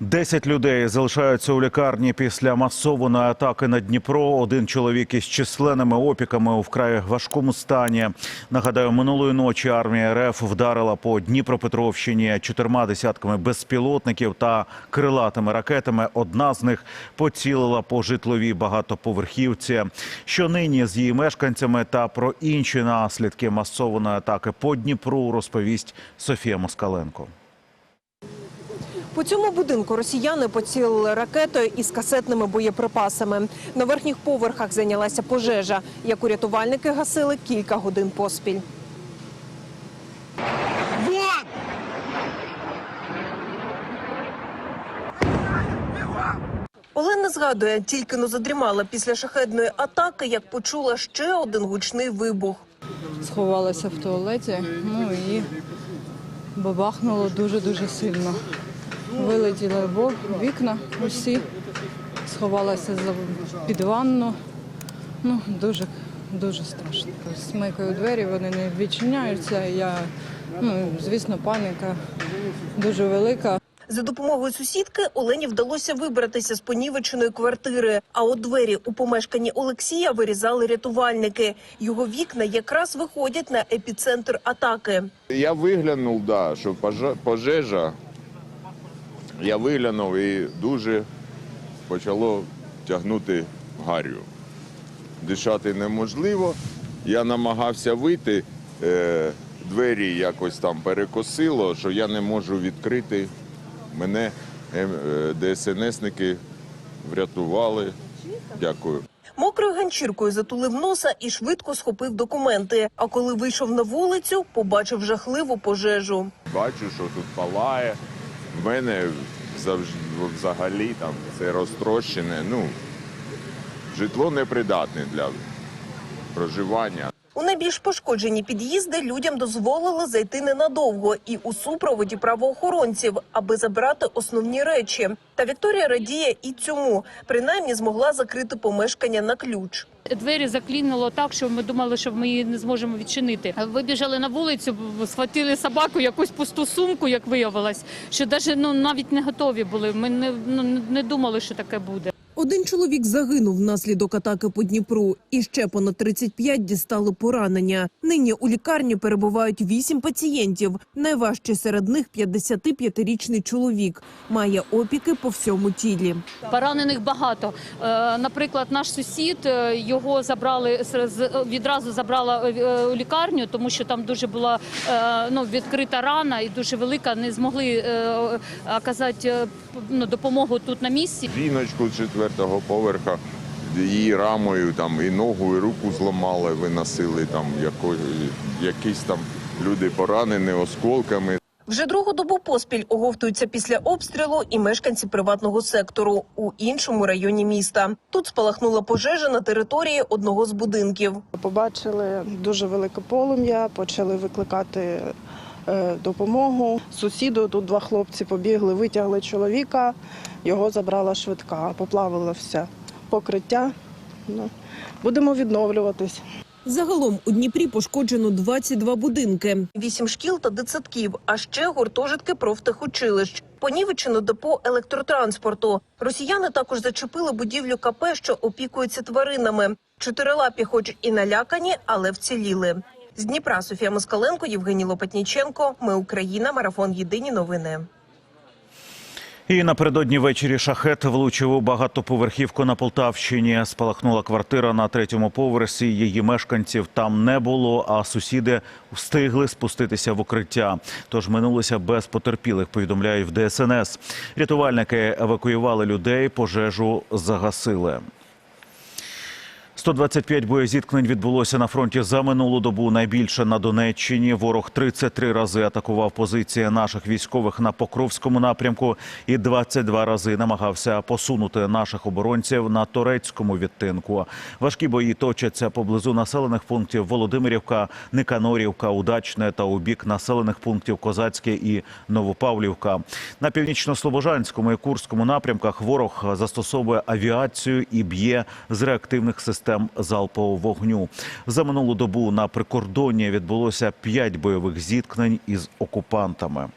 Десять людей залишаються у лікарні після масованої атаки на Дніпро. Один чоловік із численними опіками у вкрай важкому стані. Нагадаю, минулої ночі армія РФ вдарила по Дніпропетровщині чотирма десятками безпілотників та крилатими ракетами. Одна з них поцілила по житловій багатоповерхівці. Що нині з її мешканцями та про інші наслідки масованої атаки по Дніпру розповість Софія Москаленко. По цьому будинку росіяни поцілили ракетою із касетними боєприпасами. На верхніх поверхах зайнялася пожежа, яку рятувальники гасили кілька годин поспіль. Олена згадує, тільки но задрімала після шахедної атаки, як почула ще один гучний вибух. сховалася в туалеті, ну і бабахнуло дуже-дуже сильно. Вилетіли в вікна усі, сховалася за під ванну. Ну, дуже, дуже страшно. Смикаю двері, вони не відчиняються. Я, ну, звісно, паніка дуже велика. За допомогою сусідки Олені вдалося вибратися з понівеченої квартири. А от двері у помешканні Олексія вирізали рятувальники. Його вікна якраз виходять на епіцентр атаки. Я виглянув, да, що пожежа. Я виглянув і дуже почало тягнути гарю. Дишати неможливо. Я намагався вийти, е, двері якось там перекосило, що я не можу відкрити. Мене е, е, ДСНСники врятували. Дякую. Мокрою ганчіркою затулив носа і швидко схопив документи. А коли вийшов на вулицю, побачив жахливу пожежу. Бачу, що тут палає. В мене завжди взагалі там це розтрощене. Ну, житло непридатне для проживання. У найбільш пошкоджені під'їзди людям дозволили зайти ненадовго і у супроводі правоохоронців, аби забрати основні речі. Та Вікторія радіє і цьому, принаймні змогла закрити помешкання на ключ. Двері заклінило так, що ми думали, що ми її не зможемо відчинити. Вибіжали на вулицю, схватили собаку, якусь пусту сумку, як виявилось, що навіть ну навіть не готові були. Ми не ну не думали, що таке буде. Один чоловік загинув внаслідок атаки по Дніпру, і ще понад 35 дістали поранення. Нині у лікарні перебувають вісім пацієнтів. Найважчий серед них 55-річний чоловік. Має опіки по всьому тілі. Поранених багато. Е, Наприклад, наш сусід е, його забрали відразу забрала е, у лікарню, тому що там дуже була ну відкрита рана і дуже велика. Не змогли оказати ну, допомогу тут на місці. Жіночку з четвертого поверха її рамою там і ногу, і руку зламали, виносили там яко, якісь там люди поранені осколками. Вже другу добу поспіль оговтуються після обстрілу і мешканці приватного сектору у іншому районі міста. Тут спалахнула пожежа на території одного з будинків. Побачили дуже велике полум'я, почали викликати допомогу. Сусіду тут два хлопці побігли, витягли чоловіка, його забрала швидка, поплавило все покриття. Ну, будемо відновлюватись. Загалом у Дніпрі пошкоджено 22 будинки, вісім шкіл та дитсадків, а ще гуртожитки профтехучилищ. Понівечено депо електротранспорту. Росіяни також зачепили будівлю КП, що опікується тваринами. Чотирилапі, хоч і налякані, але вціліли. З Дніпра Софія Москаленко, Євгеній Лопатніченко. Ми Україна. Марафон. Єдині новини. І напередодні ввечері шахет влучив у багатоповерхівку на Полтавщині. Спалахнула квартира на третьому поверсі. Її мешканців там не було, а сусіди встигли спуститися в укриття. Тож минулося без потерпілих. Повідомляють в ДСНС. Рятувальники евакуювали людей, пожежу загасили. 125 боєзіткнень відбулося на фронті за минулу добу. Найбільше на Донеччині. Ворог 33 рази атакував позиції наших військових на Покровському напрямку і 22 рази намагався посунути наших оборонців на турецькому відтинку. Важкі бої точаться поблизу населених пунктів Володимирівка, Никанорівка, Удачне та у бік населених пунктів Козацьке і Новопавлівка. На північно-слобожанському і Курському напрямках ворог застосовує авіацію і б'є з реактивних систем залпового вогню. За минулу добу на прикордонні відбулося п'ять бойових зіткнень із окупантами.